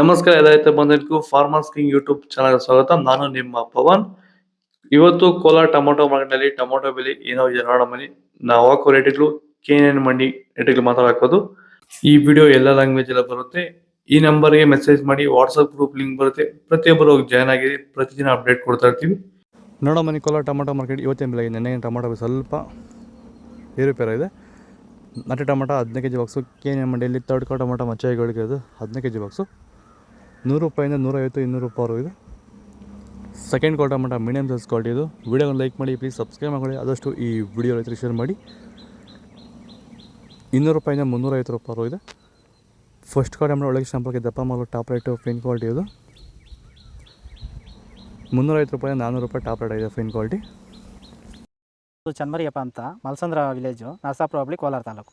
ನಮಸ್ಕಾರ ಎಲ್ಲ ಬಂದಿದ್ದಕ್ಕೂ ಫಾರ್ಮರ್ಸ್ ಕಿಂಗ್ ಯೂಟ್ಯೂಬ್ ಚಾನಲ್ ಸ್ವಾಗತ. ನಾನು ನಿಮ್ಮ ಪವನ್. ಇವತ್ತು ಕೋಲಾರ ಟೊಮೊಟೊ ಮಾರ್ಕೆಟ್ನಲ್ಲಿ ಟೊಮೊಟೊ ಬೆಲೆ ಏನೋ ಇದೆ ನೋಡೋ ಮನಿ ನಾವು ಹಾಕೋ ರೇಟ್ಗಳು ಕೆ ಎನ್ ಮಂಡಿ ರೇಟ್ಗಳು ಮಾತಾಡೋದು ಈ ವಿಡಿಯೋ ಎಲ್ಲ ಲ್ಯಾಂಗ್ವೇಜ್ ಎಲ್ಲ ಬರುತ್ತೆ. ಈ ನಂಬರ್ಗೆ ಮೆಸೇಜ್ ಮಾಡಿ ವಾಟ್ಸಪ್ ಗ್ರೂಪ್ ಲಿಂಕ್ ಬರುತ್ತೆ. ಪ್ರತಿಯೊಬ್ಬರು ಜಾಯ್ನ್ ಆಗಿ ಪ್ರತಿದಿನ ಅಪ್ಡೇಟ್ ಕೊಡ್ತಾ ಇರ್ತೀವಿ. ನೋಡೋ ಮನಿ ಕೋಲಾರ ಟೊಮೊಟೊ ಮಾರ್ಕೆಟ್ ಇವತ್ತಿನ ಬೆಲೆ ನೆನ್ನೆ ಟೊಮೊಟೊ ಸ್ವಲ್ಪ ಏರುಪೇರ ಇದೆ ನಾಟಿ ಟೊಮೊಟೊ ಹದಿನೈದು ಕೆ ಜಿ ಬಾಕ್ಸು ಕೆ ಮಂಡಿಯಲ್ಲಿ ಕಾ ಟೊಮೊಟೊ ಮಚ್ಚಾಯಿಗಳಿಗೆ ಅದು ಹದಿನೈದು ಕೆ ಜಿ ಬಾಕ್ಸು ನೂರು ರೂಪಾಯಿಂದ ನೂರೈವತ್ತು, ಇನ್ನೂರು ರೂಪಾಯಿ ಇದು. ಸೆಕೆಂಡ್ ಕ್ವಾರ್ಟರ್ ಮಟ್ಟ ಮೀಡಿಯಮ್ ಸೈಜ್ ಕ್ವಾಲಿಟಿ ಇದು. ವಿಡಿಯೋನ ಲೈಕ್ ಮಾಡಿ ಪ್ಲೀಸ್ ಸಬ್ಸ್ಕ್ರೈಬ್ ಮಾಡಿ ಆದಷ್ಟು ಈ ವಿಡಿಯೋ ರೈತರಿಗೆ ಶೇರ್ ಮಾಡಿ. ಇನ್ನೂರು ರೂಪಾಯಿಂದ ಮುನ್ನೂರೈವತ್ತು ರೂಪಾಯಿ ಇದೆ. ಫಸ್ಟ್ ಕ್ವಾರ್ಟರ್ ಮಟ್ಟ ಒಳಗೆ ಸಂಪರ್ಕ ದಪ್ಪ ಮಾಲು ಟಾಪ್ ರೇಟು ಫೈನ್ ಕ್ವಾಲಿಟಿ ಇದು. ಮುನ್ನೂರೈವತ್ತು ರೂಪಾಯಿ ನಾನ್ನೂರು ರೂಪಾಯಿ ಟಾಪ್ ರೇಟ್ ಇದೆ ಫೈನ್ ಕ್ವಾಲಿಟಿ ಚನ್ಮರಿಯಪ್ಪ ಅಂತ, ಮಲ್ಸಂದ್ರ ವಿಲೇಜು ನರಸಾಪುರ ಹೋಬಳಿ, ಕೋಲಾರ ತಾಲೂಕು.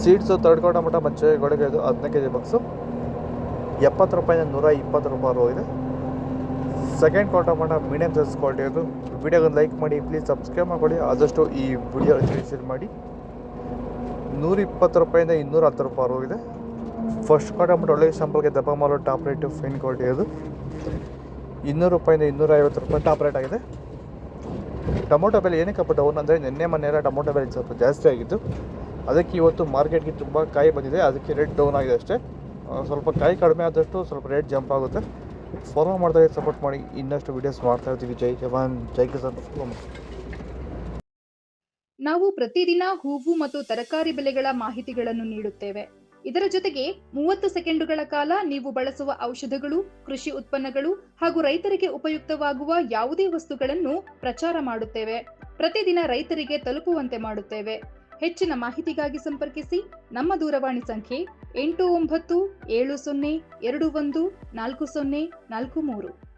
ಸೀಡ್ಸು ತಡ್ಕೋ ಮಟ್ಟ ಮಚ್ಚೆ ಗೊಡಗೆ ಇದು ಹದಿನೈದು ಕೆ ಜಿ ಬಾಕ್ಸು ಎಪ್ಪತ್ತು ರೂಪಾಯಿಂದ ನೂರ ಇಪ್ಪತ್ತು ರೂಪಾಯಿ ಹೋಗಿದೆ ಸೆಕೆಂಡ್ ಕ್ವಾರ್ಟರ್ ಮಟ್ಟ ಮೀಡಿಯಮ್ ಸೈಜ್ ಕ್ವಾಲಿಟಿ ಇದು ವಿಡಿಯೋಗೊಂದು ಲೈಕ್ ಮಾಡಿ ಪ್ಲೀಸ್ ಸಬ್ಸ್ಕ್ರೈಬ್ ಮಾಡಿಕೊಳ್ಳಿ. ಆದಷ್ಟು ಈ ವಿಡಿಯೋ ಶೇರ್ ಮಾಡಿ. ನೂರ ಇಪ್ಪತ್ತು ರೂಪಾಯಿಂದ ಇನ್ನೂರ ಹತ್ತು ರೂಪಾಯಿ ಹೋಗಿದೆ ಫಸ್ಟ್ ಕ್ವಾರ್ಟರ್ ಮಟ್ಟ ಒಳ್ಳೆ ಶಾಂಪಲ್ಗೆ ದಪ್ಪ ಮಾಲೋ ಟಾಪ್ ರೇಟು ಫೈನ್ ಕ್ವಾಲಿಟಿ ಇದು ಇನ್ನೂರು ರೂಪಾಯಿಂದ ಇನ್ನೂರ ಐವತ್ತು ರೂಪಾಯಿ ಟಾಪ್ ರೇಟ್ ಆಗಿದೆ. ಟೊಮೊಟೊ ಬೆಲೆ ಏನಕ್ಕಪ್ಪ ಡೌನ್ ಅಂದರೆ ನಿನ್ನೆ ಮೊನ್ನೆ ಎಲ್ಲ ಟೊಮೊಟೊ ಬೆಲೆ ಸ್ವಲ್ಪ ಜಾಸ್ತಿ ಆಗಿತ್ತು. ಅದಕ್ಕೆ ಇವತ್ತು ಮಾರ್ಕೆಟ್ಗೆ ತುಂಬ ಕಾಯಿ ಬಂದಿದೆ, ಅದಕ್ಕೆ ರೇಟ್ ಡೌನ್ ಆಗಿದೆ ಅಷ್ಟೇ. ಸ್ವಲ್ಪ ಕಾಯಿ ಕಡಿಮೆ ಆದಷ್ಟು ಸ್ವಲ್ಪ ರೇಟ್ ಜಂಪ್ ಆಗುತ್ತೆ. ಫಾಲೋ ಮಾಡ್ತಾ ಸಪೋರ್ಟ್ ಮಾಡಿ. ಇನ್ನಷ್ಟು ವಿಡಿಯೋಸ್ ಮಾಡ್ತಾ ಇರ್ತೀವಿ. ಜೈ ಜವಾನ್, ಜೈ ಕಿಸಾನ್. ನಾವು ಪ್ರತಿದಿನ ಹೂವು ಮತ್ತು ತರಕಾರಿ ಬೆಲೆಗಳ ಮಾಹಿತಿಗಳನ್ನು ನೀಡುತ್ತೇವೆ. ಇದರ ಜೊತೆಗೆ ಮೂವತ್ತು ಸೆಕೆಂಡುಗಳ ಕಾಲ ನೀವು ಬಳಸುವ ಔಷಧಗಳು, ಕೃಷಿ ಉತ್ಪನ್ನಗಳು ಹಾಗೂ ರೈತರಿಗೆ ಉಪಯುಕ್ತವಾಗುವ ಯಾವುದೇ ವಸ್ತುಗಳನ್ನು ಪ್ರಚಾರ ಮಾಡುತ್ತೇವೆ. ಪ್ರತಿದಿನ ರೈತರಿಗೆ ತಲುಪುವಂತೆ ಮಾಡುತ್ತೇವೆ. ಹೆಚ್ಚಿನ ಮಾಹಿತಿಗಾಗಿ ಸಂಪರ್ಕಿಸಿ ನಮ್ಮ ದೂರವಾಣಿ ಸಂಖ್ಯೆ ಎಂಟು ಒಂಬತ್ತು ಏಳು ಸೊನ್ನೆ ಎರಡು ಒಂದು ನಾಲ್ಕು ಸೊನ್ನೆ ನಾಲ್ಕು ಮೂರು.